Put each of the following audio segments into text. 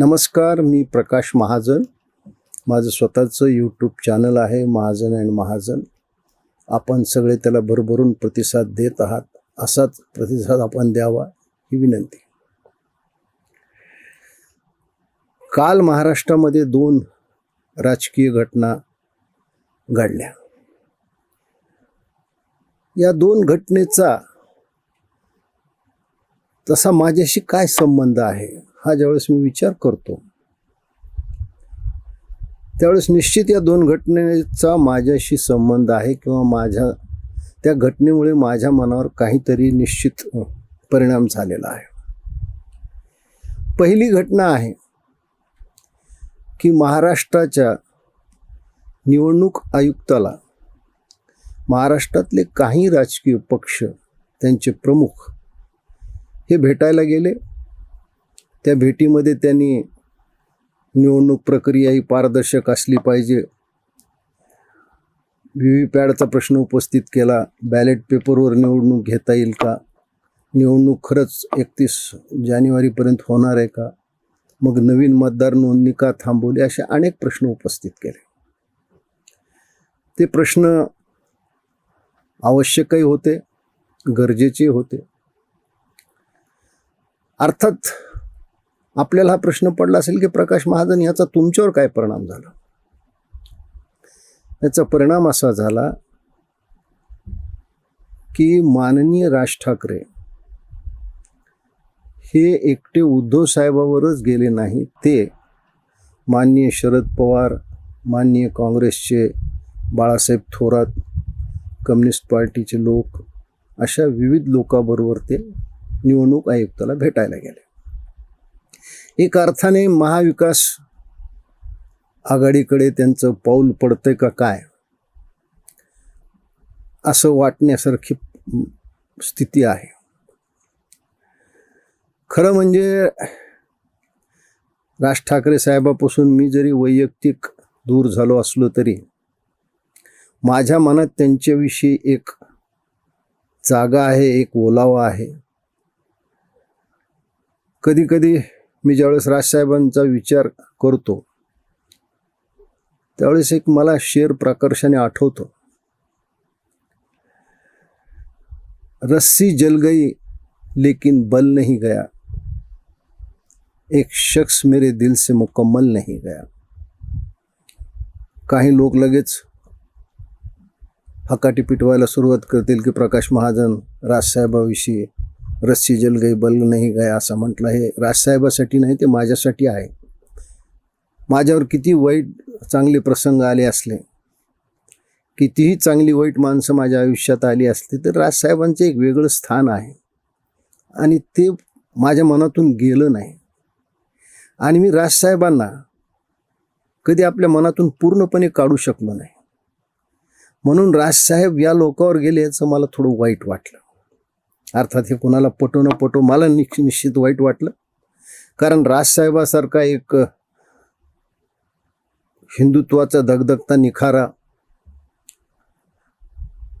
नमस्कार मी प्रकाश महाजन. माझं स्वतःचं यूट्यूब चॅनल आहे महाजन अँड महाजन. आपण सगळे त्याला भरभरून प्रतिसाद देत आहात असाच प्रतिसाद आपण द्यावा ही विनंती. काल महाराष्ट्रामध्ये दोन राजकीय घटना घडल्या. या दोन घटनेचा तसा माझ्याशी काय संबंध आहे? हा ज्यावेळेस मी विचार करतो त्यावेळेस निश्चित या दोन घटनेचा माझ्याशी संबंध आहे किंवा माझ्या त्या घटनेमुळे माझ्या मनावर काहीतरी निश्चित परिणाम झालेला आहे. पहिली घटना आहे की महाराष्ट्राच्या निवडणूक आयुक्ताला महाराष्ट्रातले काही राजकीय पक्ष त्यांचे प्रमुख हे भेटायला गेले. त्या भेटीमध्ये त्यांनी निवडणूक प्रक्रिया ही पारदर्शक असली पाहिजे. व्ही व्ही पॅडचा प्रश्न उपस्थित केला. बॅलेट पेपरवर निवडणूक घेता येईल का? निवडणूक खरंच एकतीस जानेवारीपर्यंत होणार आहे का? मग नवीन मतदार नोंदणी का थांबवली? असे अनेक प्रश्न उपस्थित केले. ते प्रश्न आवश्यकही होते गरजेचे होते. अर्थात आपल्याला हा प्रश्न पडला असेल की प्रकाश महाजन याचा तुमच्यावर काय परिणाम झाला? याचा परिणाम असा झाला की माननीय राज ठाकरे हे एकटे उद्धव साहेबावरच गेले नाही. ते माननीय शरद पवार माननीय काँग्रेसचे बाळासाहेब थोरात कम्युनिस्ट पार्टीचे लोक अशा विविध लोकांबरोबर ते निवडणूक आयुक्ताला भेटायला गेले. एक अर्थाने महाविकास आघाडीकडे त्यांचं पाऊल पडतंय का काय? असं वाटण्यासारखी स्थिती आहे. खरं म्हणजे राज ठाकरे साहेबापासून मी जरी वैयक्तिक दूर झालो असलो तरी माझ्या मनात त्यांच्याविषयी एक जागा आहे एक ओलावा आहे. कधी कधी मी ज्यावेळेस राजसाहेबांचा विचार करतो त्यावेळेस एक मला शेर प्रकर्षाने आठवतो. रस्सी जल गई लेकिन बल नहीं गया. एक शख्स मेरे दिल से मुकम्मल नहीं गया. काही लोक लगेच हकाटी पिटवायला सुरुवात करतील की प्रकाश महाजन राजसाहेबाविषयी रस्सी जल गई बल नाही गया असं म्हटलं. हे राजसाहेबासाठी नाही ते माझ्यासाठी आहे. माझ्यावर किती वाईट चांगले प्रसंग आले असले कितीही चांगली वाईट माणसं माझ्या आयुष्यात आली असली तर राजसाहेबांचं एक वेगळं स्थान आहे. आणि ते माझ्या मनातून गेलं नाही. आणि मी राजसाहेबांना कधी आपल्या मनातून पूर्णपणे काढू शकलो नाही. म्हणून राजसाहेब या लोकावर गेले याचं मला थोडं वाईट वाटलं. अर्थात हे कोणाला पटो न पटो मला निश्चित निश्चित वाईट वाटलं. कारण राजसाहेबासारखा एक हिंदुत्वाचा दगदगता निखारा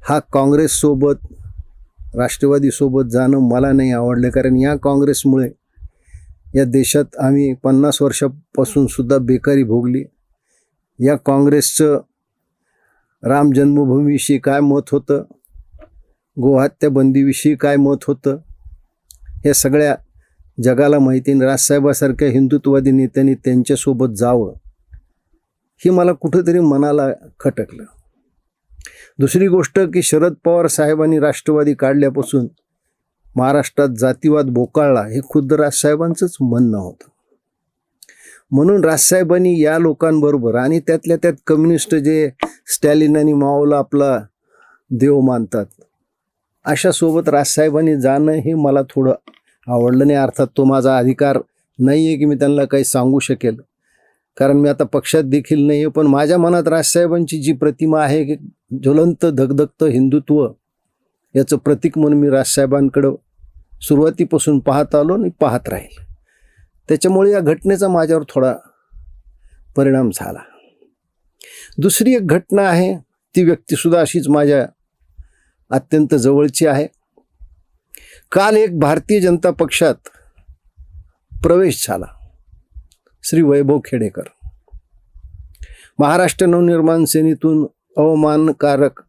हा काँग्रेससोबत राष्ट्रवादीसोबत जाणं मला नाही आवडलं. कारण या काँग्रेसमुळे या देशात आम्ही पन्नास वर्षापासून सुद्धा बेकारी भोगली. या काँग्रेसचं राम जन्मभूमीविषयी काय मत होतं? गोहत्या बंदीविषयी काय मत होतं? हे सगळ्या जगाला माहिती आणि राजसाहेबासारख्या हिंदुत्ववादी नेत्यांनी त्यांच्यासोबत जावं हे मला कुठंतरी मनाला खटकलं. दुसरी गोष्ट की शरद पवार साहेबांनी राष्ट्रवादी काढल्यापासून महाराष्ट्रात जातीवाद बोकाळला हे खुद्द राजसाहेबांचंच म्हणणं होतं. म्हणून राजसाहेबांनी या लोकांबरोबर आणि त्यातल्या त्यात कम्युनिस्ट जे स्टॅलिन आणि माओला आपला देव मानतात अशा सोबत राजसाहेबांनी जाणं हे मला थोडं आवडलं नाही. अर्थात तो माझा अधिकार नाही आहे की मी त्यांना काही सांगू शकेल. कारण मी आता पक्षात देखील नाही आहे पण माझ्या मनात राजसाहेबांची जी प्रतिमा आहे की ज्वलंत धगधगतं हिंदुत्व याचं प्रतीक म्हणून मी राजसाहेबांकडं सुरुवातीपासून पाहत आलो आणि पाहत राहील. त्याच्यामुळे या घटनेचा माझ्यावर थोडा परिणाम झाला. दुसरी एक घटना आहे ती व्यक्तीसुद्धा अशीच माझ्या अत्यंत जवळची आहे. काल एक भारतीय जनता पक्षात प्रवेश झाला. श्री वैभव खेडेकर. महाराष्ट्र नवनिर्माण सेनेतून अवमानकारक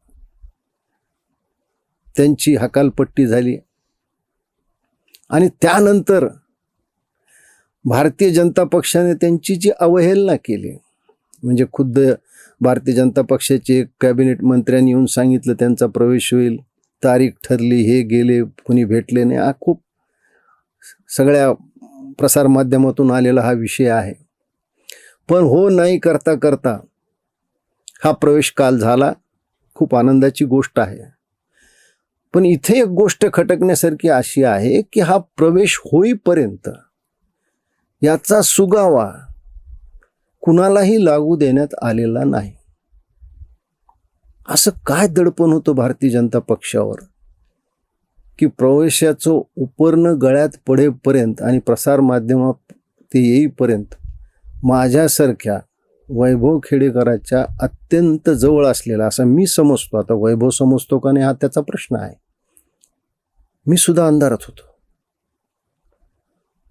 त्यांची हकालपट्टी झाली. आणि त्यानंतर भारतीय जनता पक्षाने त्यांची जी अवहेलना केली म्हणजे खुद्द भारतीय जनता पक्षाचे कॅबिनेट मंत्र्यांनी येऊन सांगितलं त्यांचा प्रवेश होईल. तारीख ठरली हे गेले कुणी भेटले नाही. हा खूप सगळ्या प्रसारमाध्यमातून आलेला हा विषय आहे. पण हो नाही करता करता हा प्रवेश काल झाला. खूप आनंदाची गोष्ट आहे. पण इथे एक गोष्ट खटकण्यासारखी अशी आहे की हा प्रवेश होईपर्यंत याचा सुगावा कुणालाही लागू देण्यात आलेला नाही. असं काय दडपण होतं भारतीय जनता पक्षावर? की प्रवेशाचं उपर्ण गळ्यात पडेपर्यंत आणि प्रसारमाध्यमात ते येईपर्यंत माझ्यासारख्या वैभव खेडेकराच्या अत्यंत जवळ असलेला असं मी समजतो. आता वैभव समजतो का नाही हा त्याचा प्रश्न आहे. मी सुद्धा अंधारात होतो.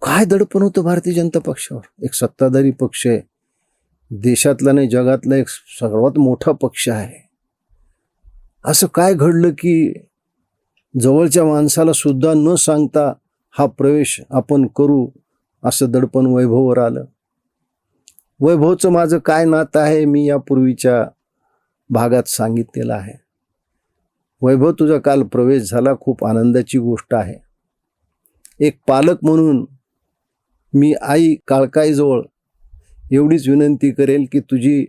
काय दडपण होतं भारतीय जनता पक्षावर? एक सत्ताधारी पक्ष आहे. देशातला नाही जगातला एक सर्वात मोठा पक्ष आहे. असं काय घडलं की जवळच्या माणसाला सुद्धा न सांगता हा प्रवेश आपण करू असं दडपण वैभववर आलं? वैभवचं माझं काय नातं आहे मी यापूर्वीच्या भागात सांगितलेलं आहे. वैभव तुझा काल प्रवेश झाला खूप आनंदाची गोष्ट आहे. एक पालक म्हणून मी आई काळकाईजवळ एवढीच विनंती करेल की तुझी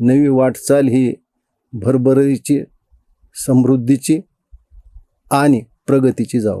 नवी वाटचाल ही भरभरीची समृद्धीची आणि प्रगतीची जाऊ